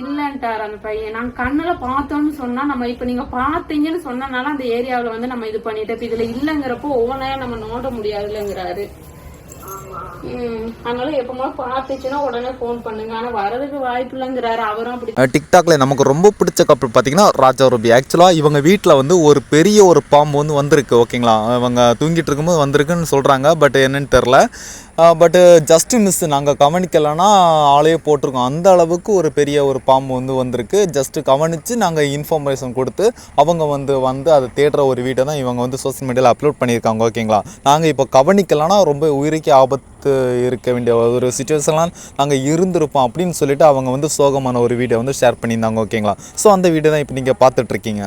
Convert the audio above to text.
இல்லன்ட்டார் அந்த பையன். நாங்க கண்ணுல பார்த்தோம்னு சொன்னா நம்ம இப்ப நீங்க பாத்தீங்கன்னு சொன்னனால அந்த ஏரியாவுல வந்து நம்ம இது பண்ணிட்டு இப்ப இதுல இல்லங்கிறப்போ ஒவ்வொரு நேரம் நம்ம நோண்ட முடியாதுல்லங்கிறாரு ம். அதனால எப்பமா பார்த்துச்சுன்னா உடனே ஃபோன் பண்ணுங்க. ஆனா வரதுக்கு வாய்ப்பு இல்லைங்கிறாரு. அவரும் அப்படி டிக்டாக்ல நமக்கு ரொம்ப பிடிச்ச கப்பல் பார்த்தீங்கன்னா ராஜா ரூபி. ஆக்சுவலாக இவங்க வீட்டில் வந்து ஒரு பெரிய ஒரு பாம்பு வந்து வந்திருக்கு ஓகேங்களா இவங்க தூங்கிட்டு இருக்கும்போது வந்திருக்குன்னு சொல்கிறாங்க பட் என்னன்னு தெரில பட்டு ஜஸ்ட்டு மிஸ் நாங்கள் கவனிக்கலைன்னா ஆளையே போட்டிருக்கோம். அந்த அளவுக்கு ஒரு பெரிய ஒரு பாம்பு வந்து வந்திருக்கு. ஜஸ்ட்டு கவனித்து நாங்கள் இன்ஃபர்மேஷன் கொடுத்து அவங்க வந்து வந்து அதை தேடுற ஒரு வீட்டை தான் இவங்க வந்து சோஷியல் மீடியாவில் அப்லோட் பண்ணியிருக்காங்க. ஓகேங்களா நாங்கள் இப்போ கவனிக்கலைன்னா ரொம்ப உயிருக்கு ஆபத்து இருக்க வேண்டிய ஒரு சுச்சுவேஷன்லாம் நாங்கள் இருந்திருப்போம் அப்படின்னு சொல்லிட்டு அவங்க வந்து சோகமான ஒரு வீடியோ வந்து ஷேர் பண்ணியிருந்தாங்க. ஓகேங்களா ஸோ அந்த வீடியோ தான் இப்போ நீங்கள் பார்த்துட்ருக்கீங்க